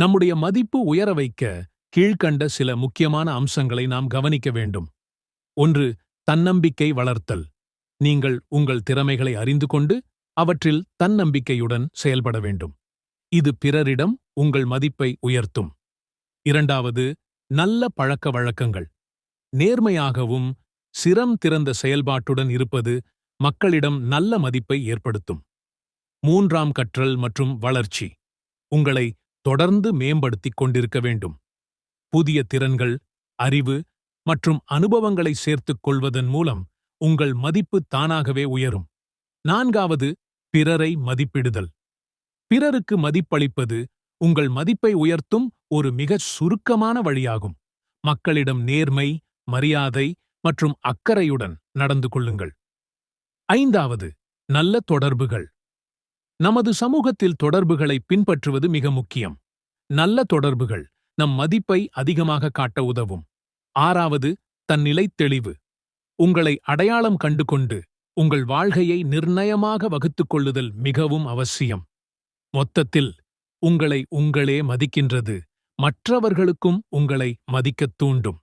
நம்முடைய மதிப்பு உயர வைக்க கீழ்க்கண்ட சில முக்கியமான அம்சங்களை நாம் கவனிக்க வேண்டும். ஒன்று தன்னம்பிக்கை வளர்த்தல். நீங்கள் உங்கள் திறமைகளை அறிந்து கொண்டு அவற்றில் தன்னம்பிக்கையுடன் செயல்பட வேண்டும். இது பிறரிடம் உங்கள் மதிப்பை உயர்த்தும். இரண்டாவது நல்ல பழக்க வழக்கங்கள். நேர்மையாகவும் சிரம் திறந்த செயல்பாட்டுடன் இருப்பது மக்களிடம் நல்ல மதிப்பை ஏற்படுத்தும். மூன்றாம் கற்றல் மற்றும் வளர்ச்சி. உங்களை தொடர்ந்து மேம்படுத்திக் கொண்டிருக்க வேண்டும். புதிய திறன்கள் அறிவு மற்றும் அனுபவங்களை சேர்த்துக் கொள்வதன் மூலம் உங்கள் மதிப்பு தானாகவே உயரும். நான்காவது பிறரை மதிப்பிடுதல். பிறருக்கு மதிப்பளிப்பது உங்கள் மதிப்பை உயர்த்தும் ஒரு மிகச் சுருக்கமான வழியாகும். மக்களிடம் நேர்மை மரியாதை மற்றும் அக்கறையுடன் நடந்து கொள்ளுங்கள். ஐந்தாவது நல்ல தொடர்புகள். நமது சமூகத்தில் தொடர்புகளை பின்பற்றுவது மிக முக்கியம். நல்ல தொடர்புகள் நம் மதிப்பை அதிகமாக காட்ட உதவும். ஆறாவது தன்னிலைத் தெளிவு. உங்களை அடையாளம் கண்டு கொண்டு உங்கள் வாழ்கையை நிர்ணயமாக வகுத்துக் கொள்ளுதல் மிகவும் அவசியம். மொத்தத்தில் உங்களை உங்களே மதிக்கின்றது. மற்றவர்களுக்கும் உங்களை மதிக்கத் தூண்டும்.